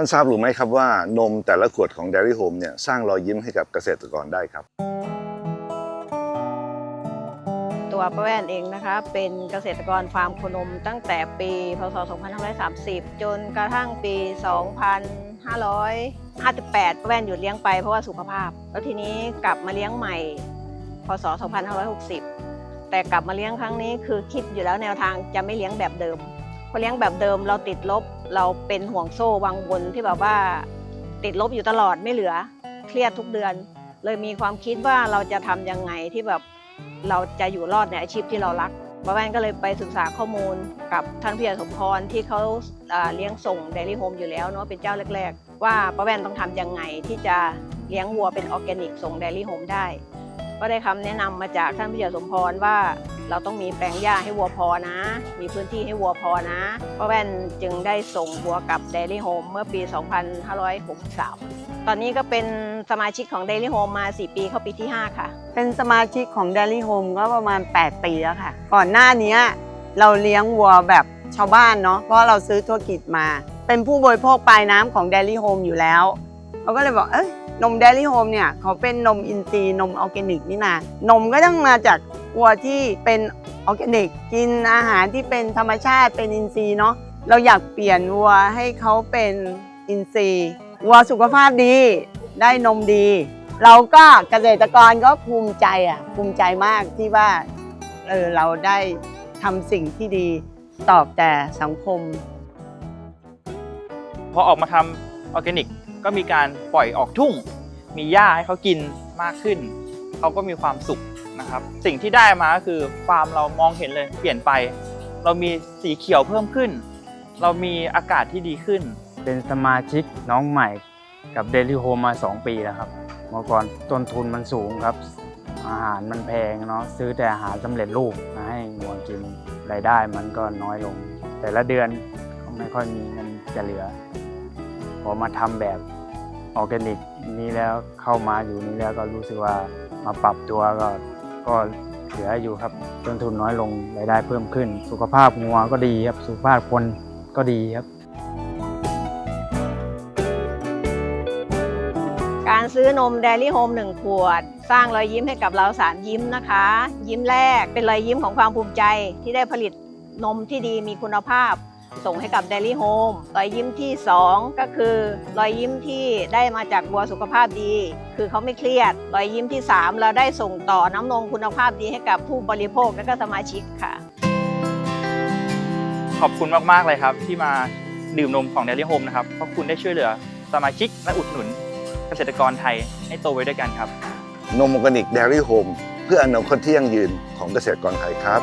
านทราบหรือไม่ครับว่านมแต่ละขวดของ Dairy Home เนี่ยสร้างรอยยิ้มให้กับเกษตรกรได้ครับ ตัวป้าแว่นเองนะคะเป็นเกษตรกรฟาร์มโคนมตั้งแต่ปีพศ 2530 จนกระทั่งปี 2558ป้าแว่นหยุดเลี้ยงไปเพราะว่าสุขภาพ แล้วทีนี้กลับมาเลี้ยงใหม่ พศ 2560 แต่กลับมาเลี้ยงครั้งนี้คือคิดอยู่แล้วแนวทางจะไม่เลี้ยงแบบเดิม พอเลี้ยงแบบเดิมเราติดลบ เราเป็นห่วงโซ่วังวนที่แบบว่า ติดลบอยู่ตลอดไม่เหลือ เครียดทุกเดือน เลยมีความคิดว่าเราจะทำยังไงที่แบบเราจะอยู่รอดในอาชีพที่เรารักป้าแว่นก็เลยไปศึกษาข้อมูลกับท่านพี่สมพรที่เขาเลี้ยงส่งเดลี่โฮมอยู่แล้วเนาะเป็นเจ้าแรก ๆ ว่าป้าแว่นต้องทำยังไงที่จะเลี้ยงวัวเป็นออร์แกนิกส่งเดลี่โฮมได้ ก็ได้คำแนะนำมาจากท่านพี่สมพรว่า เราต้องมีแปลงหญ้าให้วัวพอนะ มีพื้นที่ให้วัวพอนะป้าแว่นจึงได้ส่งวัวกับเดลี่โฮมเมื่อปี 2563 ตอนนี้ก็เป็นสมาชิกของ Daily Home มา 4 ปีเข้าปีที่ 5 ค่ะ เป็นสมาชิกของ Daily Home ก็ประมาณ 8 ปีแล้วค่ะ ก่อนหน้านี้เราเลี้ยงวัวแบบชาวบ้านเนาะเพราะเราซื้อธุรกิจมา เป็นผู้บริโภคปลายน้ำของ Daily Home อยู่แล้วเราก็เลยบอกเอ้ยนม Daily Home เนี่ยเขาเป็นนมอินทรีย์นมออร์แกนิกนี่นะนมก็ต้องมาจาก วัวที่เป็นออร์แกนิก กินอาหารที่เป็นธรรมชาติเป็นอินทรีย์เนาะเราอยากเปลี่ยนวัวให้เขาเป็นอินทรีย์วัวสุขภาพดีได้นมดี เราก็เกษตรกรก็ภูมิใจอะภูมิใจมากที่ว่าเออเราได้ทำสิ่งที่ดีตอบแต่สังคม พอออกมาทำออร์แกนิกก็มีการปล่อยออกทุ่ง มีหญ้าให้เขากินมากขึ้น เขาก็มีความสุขนะครับ สิ่งที่ได้มาก็คือฟาร์มเรามองเห็นเลยเปลี่ยนไป เรามีสีเขียวเพิ่มขึ้น เรามีอากาศที่ดีขึ้น เป็นสมาชิกน้องใหม่กับ Daily Home มา 2 ปีแล้วครับเมื่อก่อนต้นทุนมันสูงครับ อาหารมันแพงเนาะซื้อแต่อาหารสำเร็จรูปมาให้งัวกินรายได้มันก็น้อยลง แต่ละเดือนก็ไม่ค่อยมีเงินจะเหลือ พอมาทำแบบ ออร์แกนิกนี้แล้วเข้ามาอยู่นี้แล้วก็รู้สึกว่ามาปรับตัวก็ก็เหลืออยู่ครับต้นทุนน้อยลงรายได้เพิ่มขึ้น สุขภาพงัวก็ดีครับสุขภาพคนก็ดีครับ การซื้อนม Daily Home 1ขวด สร้างรอยยิ้มให้กับเราสามยิ้มนะคะ ยิ้มแรกเป็นรอยยิ้มของความภูมิใจที่ได้ผลิตนมที่ดีมีคุณภาพ ส่งให้กับ Daily Home รอยยิ้มที่ 2 ก็คือ รอยยิ้มที่ได้มาจากวัวสุขภาพดี คือเขาไม่เครียด รอยยิ้มที่ 3 เราได้ส่งต่อน้ำนมคุณภาพดีให้กับผู้บริโภคและก็สมาชิกค่ะ ขอบคุณมากๆเลยครับ ที่มาดื่มนมของ Dairy Home นะครับเพราะคุณได้ช่วยเหลือสมาชิกและอุดหนุน เกษตรกรไทยให้โตไว้ด้วยกันครับ นมออร์แกนิก Dairy Home เพื่ออนาคตที่ยั่งยืนของเกษตรกรไทยครับ